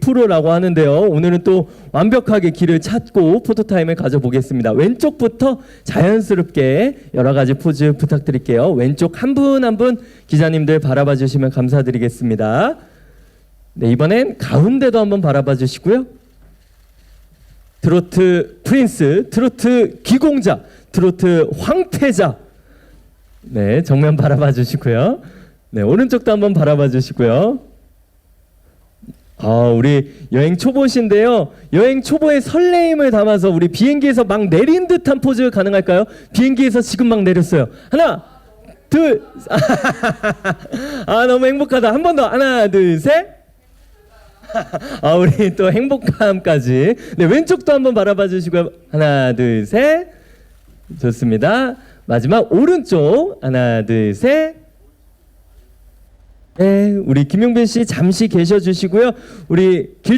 프로라고 하는데요. 오늘은 또 완벽하게 길을 찾고 포토타임을 가져보겠습니다. 왼쪽부터 자연스럽게 여러 가지 포즈 부탁드릴게요. 왼쪽 한 분 한 분 기자님들 바라봐 주시면 감사드리겠습니다. 네, 이번엔 가운데도 한번 바라봐 주시고요. 트로트 프린스, 트로트 기공자, 트로트 황태자. 네, 정면 바라봐 주시고요. 네, 오른쪽도 한번 바라봐 주시고요. 아, 우리 여행 초보신데요. 여행 초보의 설레임을 담아서 우리 비행기에서 막 내린 듯한 포즈 가능할까요? 비행기에서 지금 막 내렸어요. 하나, 둘. 아, 너무 행복하다. 한 번 더. 하나, 둘, 셋. 아, 우리 또 행복함까지. 네, 왼쪽도 한번 바라봐 주시고요. 하나, 둘, 셋. 좋습니다. 마지막 오른쪽. 하나, 둘, 셋. 네, 우리 김용빈 씨 잠시 계셔 주시고요. 우리 길